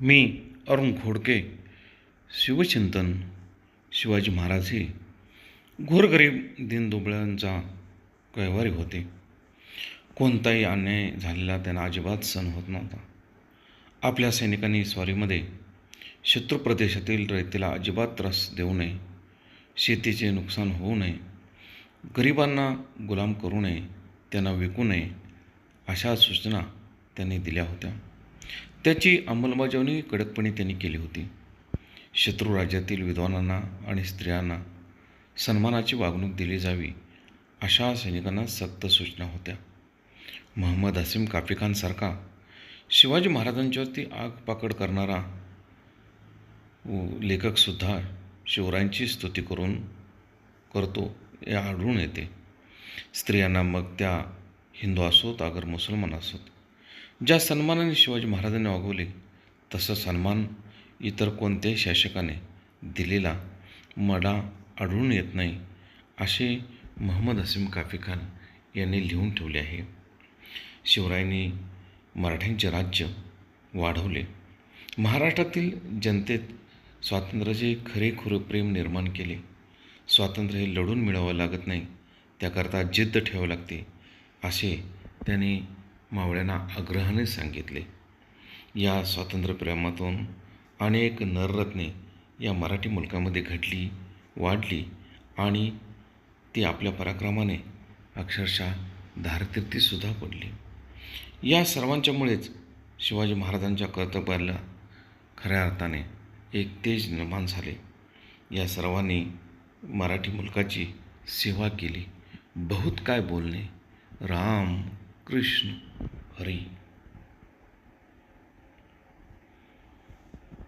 मी अरुण खोडके शिवचिंतन शिवाजी महाराज हे गोरगरीब दिनदुबळ्यांचा कैवारी होते. कोणताही अन्याय झालेला त्यांना अजिबात सण होत नव्हता. आपल्या सैनिकांनी स्वारीमध्ये शत्रू प्रदेशातील रयतेला अजिबात त्रास देऊ नये शेतीचे नुकसान होऊ नये गरिबांना गुलाम करू नये त्यांना विकू नये अशा सूचना त्यांनी दिल्या होत्या. त्याची अंमलबजावणी कडकपणे त्यांनी केली होती. शत्रू राज्यातील विद्वानांना आणि स्त्रियांना सन्मानाची वागणूक दिली जावी अशा सैनिकांना सक्त सूचना होत्या. महम्मद हसीम काफीखानसारखा शिवाजी महाराजांच्यावरती आग पाकड करणारा लेखकसुद्धा शिवरायांची स्तुती करून करतो हे आढळून येते. स्त्रियांना मग त्या हिंदू असोत अगर मुसलमान असोत. ज्या सन्मानाने शिवाजी महाराजांनी वागवले तसं सन्मान इतर कोणत्याही शासकाने दिलेला मडा आढळून येत नाही असे महम्मद हसीम काफी खान यांनी लिहून ठेवले आहे. शिवरायांनी मराठ्यांचे राज्य वाढवले. महाराष्ट्रातील जनतेत स्वातंत्र्याचे खरेखुरे प्रेम निर्माण केले. स्वातंत्र्य हे लढून मिळवावं लागत नाही त्याकरता जिद्द ठेवावी लागते असे त्यांनी मावळ्यांना आग्रहाने सांगितले. या स्वातंत्र्यप्रेमातून अनेक नररत्ने या मराठी मुलकामध्ये घडली वाढली आणि ती आपल्या पराक्रमाने अक्षरशः धारतीर्थीसुद्धा पडली. या सर्वांच्यामुळेच शिवाजी महाराजांच्या कर्तव्याला खऱ्या अर्थाने एक तेज निर्माण झाले. या सर्वांनी मराठी मुलकाची सेवा केली. बहुत काय बोलणे. राम कृष्ण हरी